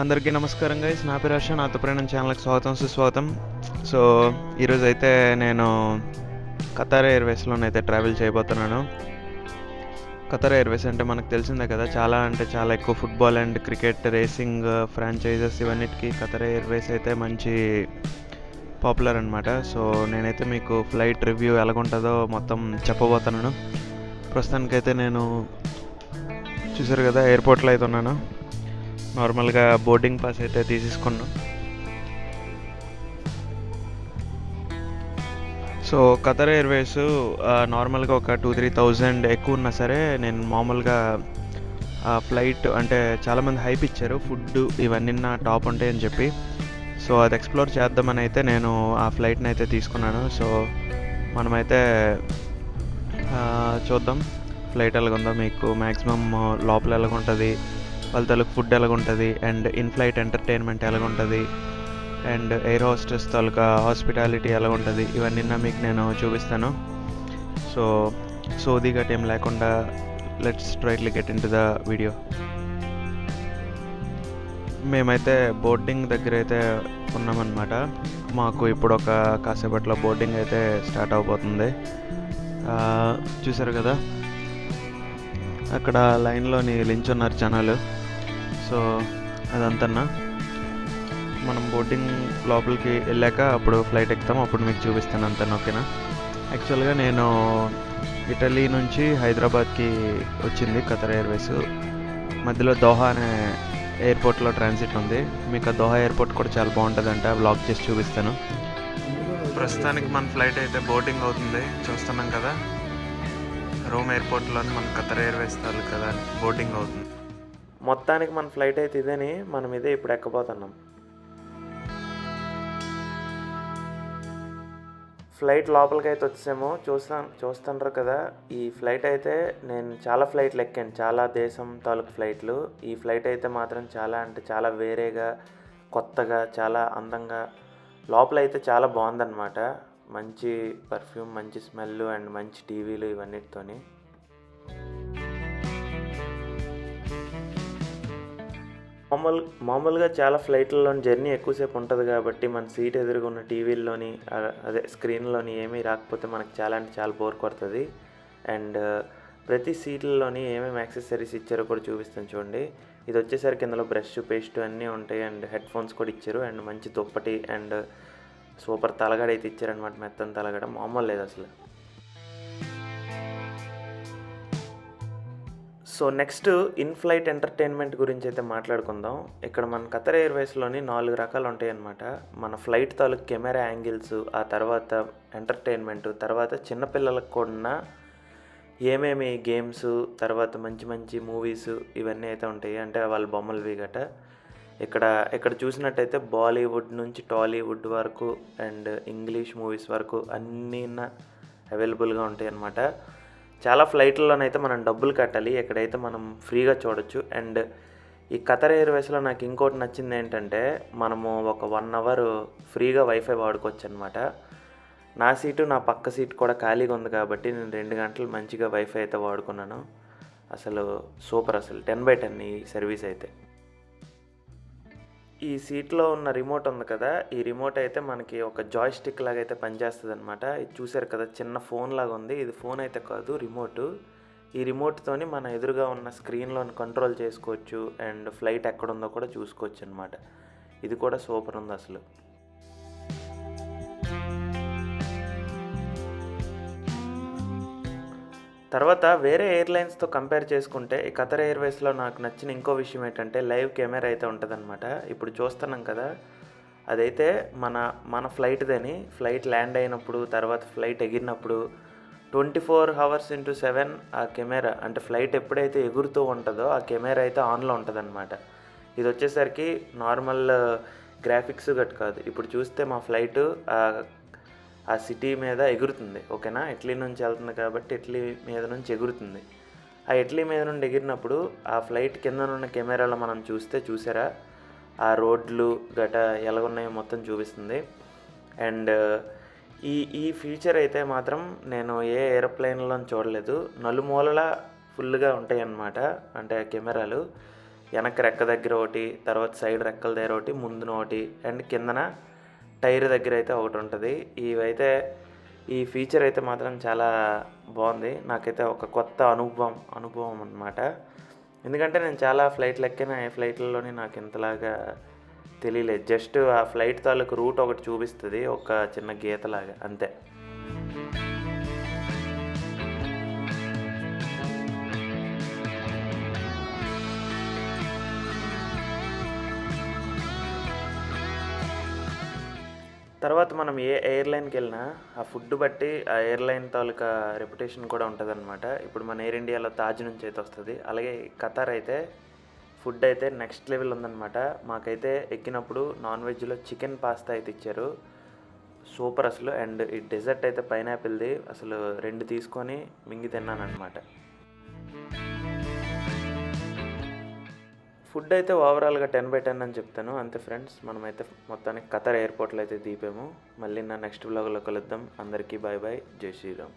అందరికీ నమస్కారం గైస్ నా పేరు హర్ష నాతో ప్రయాణం ఛానల్కి స్వాగతం సుస్వాగతం. సో ఈరోజు అయితే నేను ఖతార్ ఎయిర్వేస్లోనైతే ట్రావెల్ చేయబోతున్నాను. ఖతార్ ఎయిర్వేస్ అంటే మనకు తెలిసిందే కదా చాలా అంటే చాలా ఎక్కువ football and cricket racing franchises ఇవన్నిటికీ ఖతార్ ఎయిర్వేస్ అయితే మంచి పాపులర్ అనమాట సో నేనైతే మీకు ఫ్లైట్ రివ్యూ ఎలాగుంటుందో మొత్తం చెప్పబోతున్నాను. ప్రస్తుతానికైతే నేను చూసారు కదా ఎయిర్పోర్ట్లో అయితే ఉన్నాను. నార్మల్గా బోర్డింగ్ పాస్ అయితే తీసేసుకున్నాం. సో ఖతర్ ఎయిర్వేస్ నార్మల్గా ఒక టూ త్రీ థౌజండ్ ఎక్కువ ఉన్నా సరే నేను మామూలుగా ఆ ఫ్లైట్ అంటే చాలామంది హైప్ ఇచ్చారు. ఫుడ్ ఇవన్నీ నా టాప్ ఉంటాయని చెప్పి. సో అది ఎక్స్ప్లోర్ చేద్దామని అయితే నేను ఆ ఫ్లైట్ని అయితే తీసుకున్నాను. సో మనమైతే చూద్దాం. ఫ్లైట్ ఎలాగుందో మీకు మ్యాక్సిమం లోపల ఎలాగుంటుంది? వాళ్ళ తాలూకు ఫుడ్ ఎలాగుంటుంది అండ్ ఇన్ ఫ్లైట్ ఎంటర్టైన్మెంట్ ఎలాగుంటుంది అండ్ ఎయిర్ హోస్టెస్ తాలూకా హాస్పిటాలిటీ ఎలాగుంటుంది ఇవన్నీ మీకు నేను చూపిస్తాను. సో సోది గట్ ఏం లేకుండా let's straightly get into the video. మేమైతే బోర్డింగ్ దగ్గర అయితే ఉన్నామన్నమాట. మాకు ఇప్పుడు ఒక కాసేపట్లో బోర్డింగ్ అయితే స్టార్ట్ అవబోతుంది. చూసారు కదా? అక్కడ లైన్లోని లించున్నారు జనాలు. సో అదంతన్నా. మనం బోటింగ్ లోపలికి వెళ్ళాక అప్పుడు ఫ్లైట్ ఎక్కుతాం అప్పుడు మీకు చూపిస్తాను అంతా ఓకేనా? యాక్చువల్గా నేను ఇటలీ నుంచి హైదరాబాద్కి వచ్చింది ఖతర్ ఎయిర్వేస్. మధ్యలో దోహా అనే ఎయిర్పోర్ట్లో ట్రాన్సిట్ ఉంది. మీకు ఆ దోహా ఎయిర్పోర్ట్ కూడా చాలా బాగుంటుందంట బ్లాక్ చేసి చూపిస్తాను. ప్రస్తుతానికి మన ఫ్లైట్ అయితే బోటింగ్ అవుతుంది చూస్తున్నాం కదా. రోమ్ ఎయిర్పోర్ట్లోని మన ఖతర్ ఎయిర్వేస్తారు కదా బోటింగ్ అవుతుంది. మొత్తానికి మన ఫ్లైట్ అయితే ఇదని మనం ఇదే ఇప్పుడు ఎక్కబోతున్నాం. ఫ్లైట్ లోపలికి అయితే వచ్చాము చూస్తాం చూస్తుండ్రు కదా ఈ ఫ్లైట్ అయితే నేను చాలా ఫ్లైట్లు ఎక్కాను. చాలా దేశం తాలూకు ఫ్లైట్లు. ఈ ఫ్లైట్ అయితే మాత్రం చాలా అంటే చాలా వేరేగా కొత్తగా చాలా అందంగా లోపల అయితే చాలా బాగుందన్నమాట. మంచి పర్ఫ్యూమ్ మంచి స్మెల్ అండ్ మంచి టీవీలు ఇవన్నిటితోని. మామూలు మామూలుగా చాలా ఫ్లైట్లలో జర్నీ ఎక్కువసేపు ఉంటుంది కాబట్టి మన సీట్ ఎదురుగా ఉన్న టీవీల్లోని అదే స్క్రీన్లోని ఏమీ రాకపోతే మనకు చాలా అంటే చాలా బోర్ కొడుతుంది. అండ్ ప్రతి సీట్లలోని ఏమేమి యాక్సెసరీస్ ఇచ్చారో కూడా చూపిస్తాను చూడండి. ఇది వచ్చేసరికి ఇందులో బ్రష్ పేస్ట్ అన్నీ ఉంటాయి అండ్ హెడ్ ఫోన్స్ కూడా ఇచ్చారు. అండ్ మంచి దుప్పటి అండ్ సూపర్ తలగడ అయితే ఇచ్చారనమాట మెత్తని తలగడ. మామూలు లేదు అసలు. So next in flight entertainment గురించి అయితే మాట్లాడుకుందాం. ఇక్కడ మన ఖతర్ ఎయిర్వేస్లోని నాలుగు రకాలు ఉంటాయన్నమాట. మన ఫ్లైట్ తాలూకు కెమెరా యాంగిల్స్ ఆ తర్వాత ఎంటర్టైన్మెంట్ తర్వాత చిన్నపిల్లలకు కూడా ఏమేమి గేమ్స్ తర్వాత మంచి మంచి మూవీస్ ఇవన్నీ అయితే ఉంటాయి. అంటే వాళ్ళ బొమ్మలవి గట ఇక్కడ ఇక్కడ చూసినట్టయితే బాలీవుడ్ నుంచి టాలీవుడ్ వరకు అండ్ ఇంగ్లీష్ మూవీస్ వరకు అన్నీ అవైలబుల్గా ఉంటాయి అన్నమాట చాలా ఫ్లైట్లలోనైతే మనం డబ్బులు కట్టాలి ఎక్కడైతే మనం ఫ్రీగా చూడొచ్చు. అండ్ ఈ ఖతర్ ఎయిర్వేస్లో నాకు ఇంకోటి నచ్చింది ఏంటంటే మనము ఒక వన్ అవర్ ఫ్రీగా వైఫై వాడుకోవచ్చు అనమాట నా సీటు నా పక్క సీట్ కూడా ఖాళీగా ఉంది కాబట్టి నేను రెండు గంటలు మంచిగా వైఫై అయితే వాడుకున్నాను. అసలు సూపర్ అసలు టెన్ బై టెన్ ఈ సర్వీస్ అయితే. ఈ సీట్లో ఉన్న రిమోట్ ఉంది కదా ఈ రిమోట్ అయితే మనకి ఒక జాయ్ స్టిక్ లాగా అయితే పనిచేస్తుంది అనమాట ఇది చూసారు కదా చిన్న ఫోన్ లాగా ఉంది. ఇది ఫోన్ అయితే కాదు రిమోట్. ఈ రిమోట్తోని మన ఎదురుగా ఉన్న స్క్రీన్లోని కంట్రోల్ చేసుకోవచ్చు అండ్ ఫ్లైట్ ఎక్కడ ఉందో కూడా చూసుకోవచ్చు అనమాట ఇది కూడా సూపర్ ఉంది అసలు. తర్వాత వేరే ఎయిర్లైన్స్తో కంపేర్ చేసుకుంటే ఈ ఖతర్ ఎయిర్వేస్లో నాకు నచ్చిన ఇంకో విషయం ఏంటంటే లైవ్ కెమెరా అయితే ఉంటుందన్నమాట. ఇప్పుడు చూస్తున్నాం కదా అదైతే మన మన ఫ్లైట్దని ఫ్లైట్ ల్యాండ్ అయినప్పుడు తర్వాత flight ఎగిరినప్పుడు twenty four hours into seven ఆ కెమెరా అంటే ఫ్లైట్ ఎప్పుడైతే ఎగురుతూ ఉంటుందో ఆ కెమెరా అయితే ఆన్లో ఉంటుందన్నమాట. ఇది వచ్చేసరికి నార్మల్ గ్రాఫిక్స్ గట్ కాదు. ఇప్పుడు చూస్తే మా ఫ్లైట్ ఆ సిటీ మీద ఎగురుతుంది. ఓకేనా? ఇటలీ నుంచి వెళ్తుంది కాబట్టి ఇటలీ మీద నుంచి ఎగురుతుంది. ఆ ఇటలీ మీద నుండి ఎగిరినప్పుడు ఆ ఫ్లైట్ కింద ఉన్న కెమెరాలో మనం చూస్తే చూసారా? ఆ రోడ్లు గట ఎలాగున్నాయో మొత్తం చూపిస్తుంది. అండ్ ఈ ఈ ఫీచర్ అయితే మాత్రం నేను ఏ ఏరోప్లేన్లో చూడలేదు. నలుమూలలా ఫుల్గా ఉంటాయి అన్నమాట అంటే కెమెరాలు. వెనక రెక్క దగ్గర ఒకటి తర్వాత సైడ్ రెక్కల దగ్గర ఒకటి ముందున ఒకటి అండ్ కిందన టైర్ దగ్గర అయితే ఒకటి ఉంటుంది. ఇవైతే ఈ ఫీచర్ అయితే మాత్రం చాలా బాగుంది. నాకైతే ఒక కొత్త అనుభవం అనుభవం అనమాట ఎందుకంటే నేను చాలా ఫ్లైట్లు ఎక్కిన ఏ నాకు ఇంతలాగా తెలియలేదు. జస్ట్ ఆ ఫ్లైట్ తాలూకు రూట్ ఒకటి చూపిస్తుంది ఒక చిన్న గీతలాగా అంతే. తర్వాత మనం ఏ ఎయిర్లైన్కి వెళ్ళినా ఆ ఫుడ్ బట్టి ఆ ఎయిర్లైన్ తాలూకా రెప్యుటేషన్ కూడా ఉంటుంది ఇప్పుడు మన ఎయిర్ ఇండియాలో తాజ్ నుంచి అయితే వస్తుంది. అలాగే ఖతార్ అయితే ఫుడ్ అయితే నెక్స్ట్ లెవెల్ ఉందన్నమాట. మాకైతే ఎక్కినప్పుడు నాన్ వెజ్లో చికెన్ పాస్తా అయితే ఇచ్చారు. సూపర్ అసలు. అండ్ ఈ డెజర్ట్ అయితే పైనాపిల్ది. అసలు రెండు తీసుకొని మింగి తిన్నాను అనమాట ఫుడ్ అయితే ఓవరాల్గా టెన్ బై టెన్ అని చెప్తాను. అంతే ఫ్రెండ్స్ మనమైతే మొత్తానికి ఖతర్ ఎయిర్పోర్ట్లో అయితే దీపాము. మళ్ళీ నా నెక్స్ట్ బ్లాగ్లో కలుద్దాం. అందరికీ బాయ్ బాయ్ జై శ్రీరామ్.